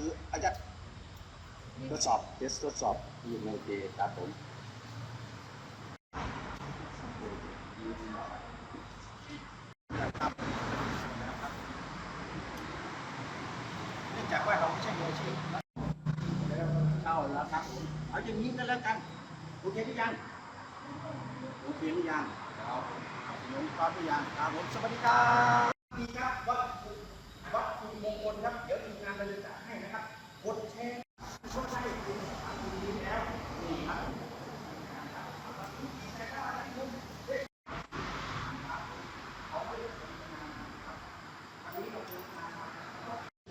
คืออาจจะทดสอบเทสทดสอบอยู่ในเกครับผมเนื่องจากว่าเราไม่ใช่มืออาชีพเข้าแล้วครับผมเอาอย่างนี้กันแล้วกันโอเคหรือยังโอเคหรือยังครับผมลงตอนหรือยังครับผมสวัสดีครับดีครับวัดวัดภูมิมงคลครับเดี๋ยวทีมงานเราจะจัดให้นะครับกดแชร์ช่วยให้คุณทำดีแล้วนี่ครับ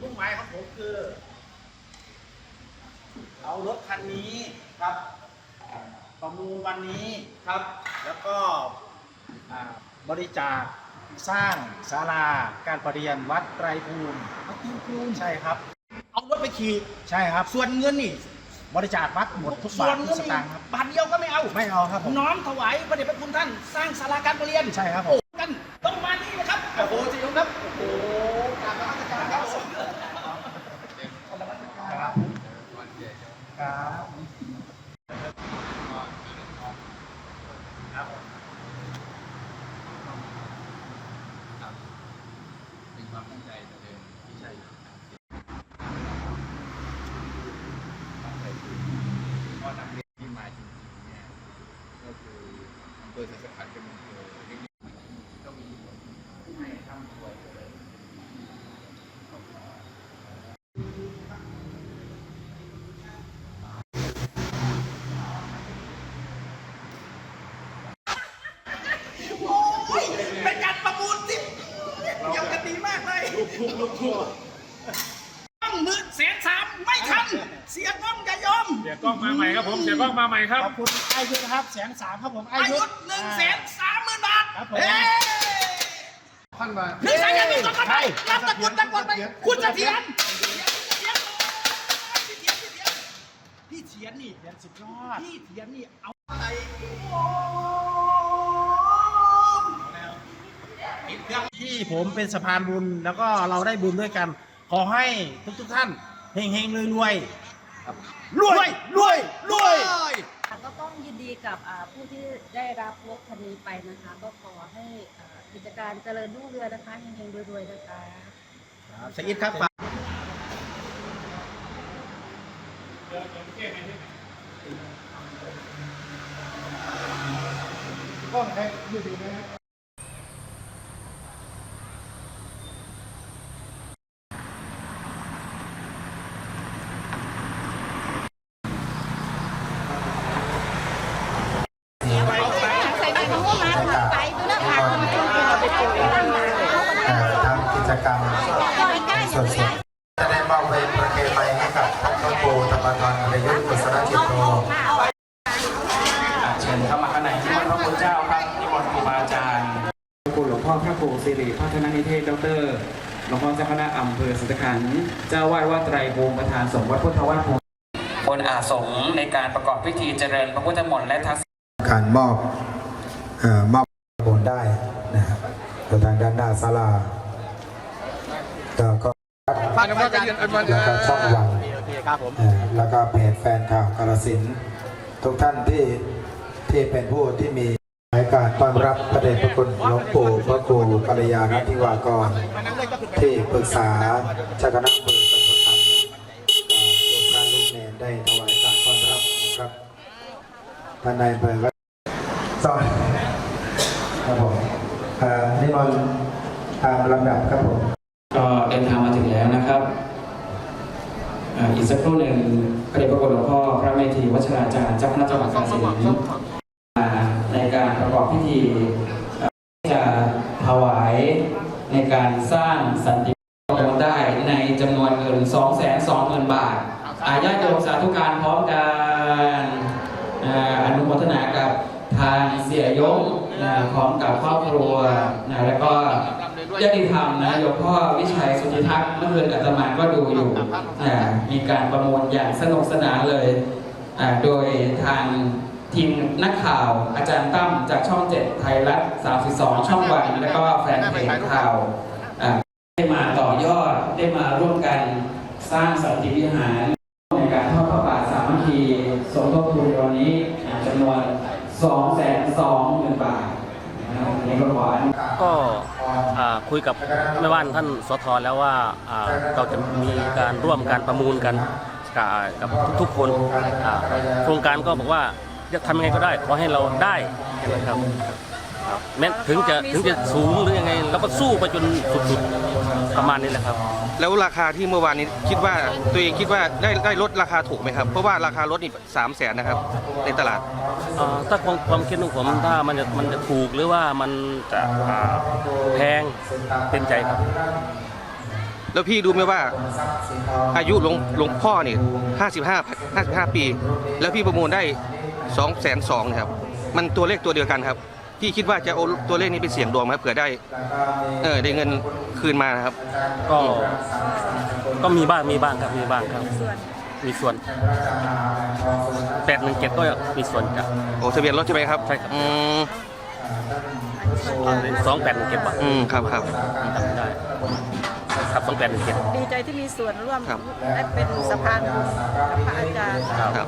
มุ่งหมายของผมคือ เอารถคันนี้ครับ ประมูลวันนี้ครับ แล้วก็อ่าบริจาคสร้างศาลาการประเรียนวัดไตรภูมิวัดไตรภูมิใช่ครับ เอารถไปขี่ใช่ครับ ส่วนเงินนี่บริจาควัดหมดทุกบาททุกสตางค์ครับบาทเดียวก็ไม่เอาไม่เอาครับผมน้อมถวายพระเดชพระคุณท่านสร้างศาลาการประเรียนใช่ครับผมโอ้กันต้องมานี่นะครับโอ้โหจริงครับโอ้โหกราบนมัสการครับ ครับครับ เป็น ความตั้งใจแต่เดิมที่ใช่ตั้งใจคือเพราะนักเรียนที่มาจริงๆเนี่ยก็คืออำเภอสังขารเป็นอำเภอเล็กๆก็มีผู้ให้ทำสวยเลย โอ้ยเป็นการประมูลที่เกี่ยวกันดีมากเลย ต้องมือแสนสามไม่ทันเสียก้องอย่ายอมเสียกล้องมาใหม่ครับผมเสียกล้องมาใหม่ครับขอบคุณไอายุนะครับแสนสามครับผมอายุหนึ่งแสนสามหมื่นบาทครับผม เฮ้ยท่านมาหนึ่งแสนหนึ่งต้นไปรับตะกรุดตะกรุดไปคุณเสถียรพี่เถียนนี่เรียนสุดยอดพี่เถียนนี่เอาอะไร ผมเป็นสะพานบุญ แล้วก็เราได้บุญด้วยกัน ขอให้ทุกทุกๆท่านเฮงเฮงรวยรวยๆครับรวยรวยรวยค่ะก็ต้องยินดีกับอ่าผู้ที่ได้รับรถคันนี้ไปนะคะ ก็ขอให้อ่ากิจการเจริญรุ่งเรืองนะคะเฮงๆรวยๆนะคะสยิดครับฝากใส่ไปมะม่วงมาค่ะไปดูนะค่ะคุณผู้ชมเราไปปลูกตั้งหนาเขาก็ได้ เอ่อทำกิจกรรม สดจะได้มอบเป็นประเคนไปให้กับท่านพระครูธรรมทรประยุทธ์กุศลจิตโตเชิญเข้ามาข้างในนิมนต์พระคุณเจ้าครับนิมนต์ครูบาอาจารย์คุณหลวงพ่อพระครูสิริพัฒนนิเทศดอกเตอรหลวงพ่อเจ้าคณะอำเภอสัตขันเจ้าวาดวัดไตรภูมิประธานสงฆ์วัดพุทธวาสภูมิบนอาสงฆ์ในการประกอบพิธีเจริญพระพุทธมนต์และทัศการมอบเอ่อมอบบุญได้นะครับทางด้านหน้าศาลา แล้วก็ท่านอนุญาตอันวันแล้วก็ช่องวันโอเคครับผมเอ่อแล้วก็เพจแฟนข่าวกาลสินธุ์ทุกท่านที่ที่เป็นผู้ที่มีรายการต้อนรับพระเดชพระคุณหลวงปู่พระครูกัลยาณทิวากร ที่ปรึกษาเจ้าคณะอำเภอสัตขันธ์ลูกพระลูกเนรได้ถวายการต้อนรับนะครับท่านนายอำเภอก็สอนครับผมเอ่อนิมนต์ตามลำดับครับผม ก็เดินทางมาถึงแล้วนะครับ อีกสักครู่หนึ่งพระเดชพระคุณหลวงพ่อพระเมธีวัชราจารย์เจ้าคณะจังหวัดกาฬสินธุ์ในการประกอบพิธีจะถวายในการสร้างสันติประมูลได้ในจำนวนเงิน 2 2 0 0 0 0 บาท อาญาโยมสาธุการพร้อมกันอนุโมทนากับทางเสียยงนะพร้อมกับครอบครัว แล้วก็ ญาติธรรมนะโยมพ่อวิชัยสุธิทักษ์เมื่อคืนอาตมาก็ดูอยู่นะมีการประมูลอย่างสนุกสนานเลยอ่าโดยทางทีมนักข่าวอาจารย์ตั้มจากช่อง 7 ไทยรัฐ 32 ช่องวัน แล้วก็แฟนเพจข่าวอ่าได้มาต่อยอดได้มาร่วมกันสร้างสันติวิหารในการทอดพระป่าสามัคคีสมทบทุนวันนี้จำนวน2แสน2หมื่นบาทนะครับในกระบอกก็อ่า คุยกับแม่บ้านท่านสทแล้วว่าเราจะมีการร่วมการประมูลกันกับกบทุกๆคนโครงการก็บอกว่าจะทำยังไงก็ได้ขอให้เราได้นะครับ ครับแม้ถึงจะถึงจะสูงหรือยังไงเราก็สู้ไปจนสุดๆประมาณนี้แหละครับ แล้วราคาที่เมื่อวานนี้คิดว่าตัวเองคิดว่าได้ได้ลดราคาถูกไหมครับ เพราะว่าราคารถนี่สามแสนนะครับในตลาดอ่าถ้าความความคิดของผมถ้ามันจะมันจะถูกหรือว่ามันจะอ่าแพงเต็มใจครับ แล้วพี่รู้ไหมว่า อายุหลวงหลวงพ่อนี่ห้าสิบห้าห้าสิบห้าปี แล้วพี่ประมูลได้สองแสนสองครับ มันตัวเลขตัวเดียวกันครับ พี่คิดว่าจะเอาตัวเลขนี้ไปเสี่ยงดวงไหมเผื่อได้เออได้เงินคืนมานะครับ ก็ ก็มีบ้างมีบ้างครับมีบ้างครับมีส่วนแปดหนึ่งเจ็ดก็มีส่วนครับ โอ้ทะเบียนรถใช่ไหมครับใช่ครับ อืมสองแปดหนึ่งเจ็ดบาทอืมครับครับ จำไม่ได้ครับสองแปดหนึ่งเจ็ด ดีใจที่มีส่วนร่วมครับได้เป็นสะพานบุญกับพระอาจารย์ ครับ